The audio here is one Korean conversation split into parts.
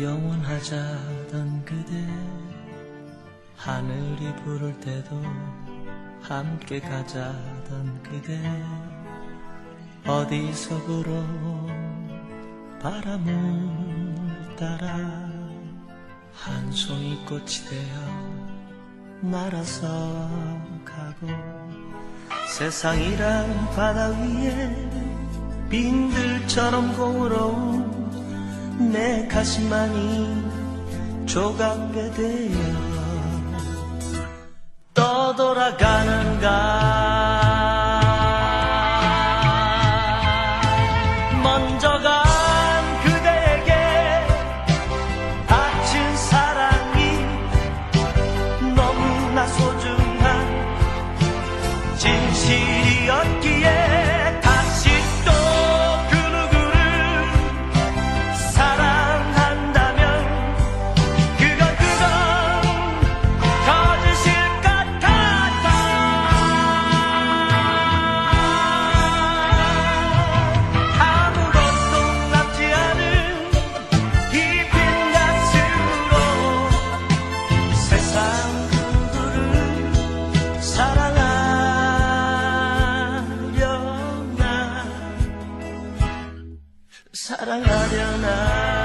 영원하자던 그대. 하늘이 부를 때도 함께 가자던 그대. 어디서 불어온 바람을 따라 한 송이 꽃이 되어 날아서 가고 세상이란 바다 위에 빈들처럼 공으로운 내 가슴만이 조각게 되어 떠돌아가는가 사랑하려나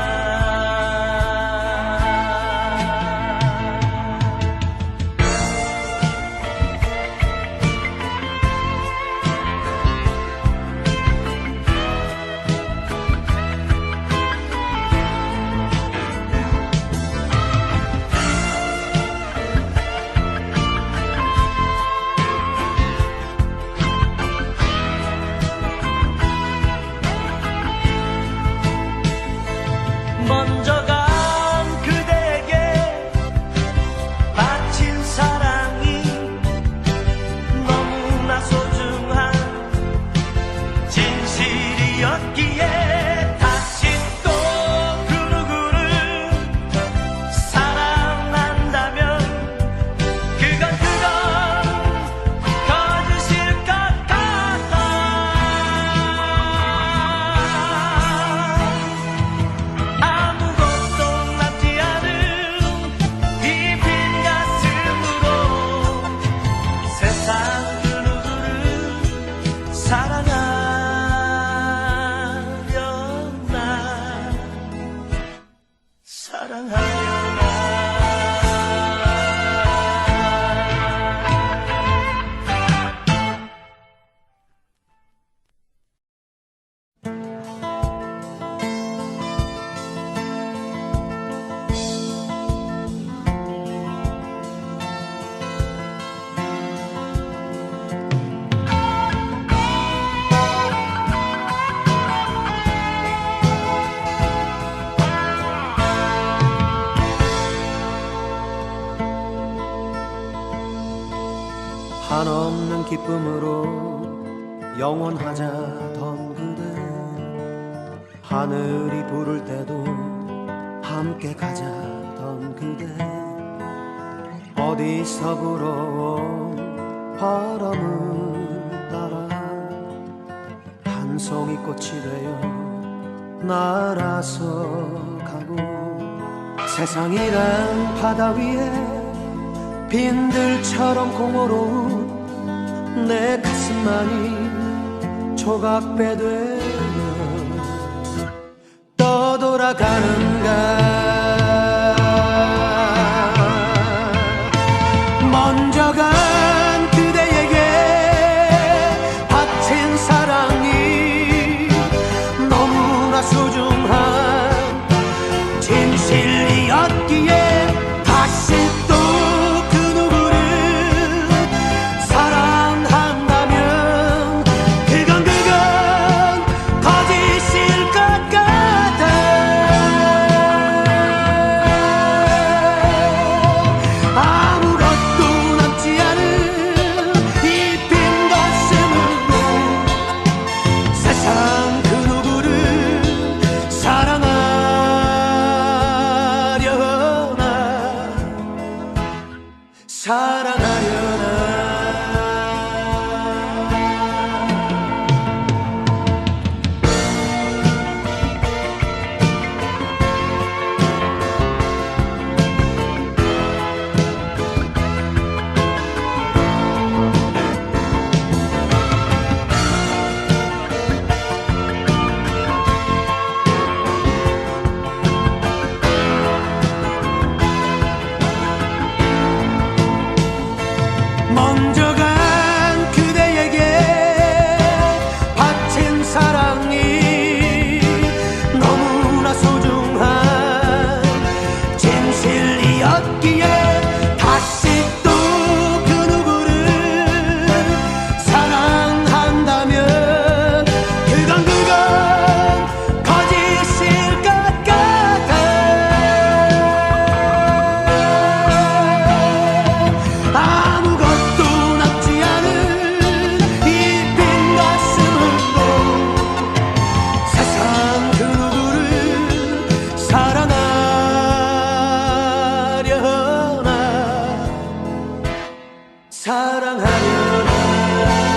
한없는 기쁨으로 영원하자던 그대. 하늘이 부를 때도 함께 가자던 그대. 어디서 불어온 바람을 따라 한 송이 꽃이 되어 날아서 가고 세상이란 바다 위에 빈들처럼 공허로운 내 가슴만이 조각배 되면 떠돌아가는가? 먼저 간 그대에게 바친 사랑이 너무나 소중 사랑하려나? 사랑하려나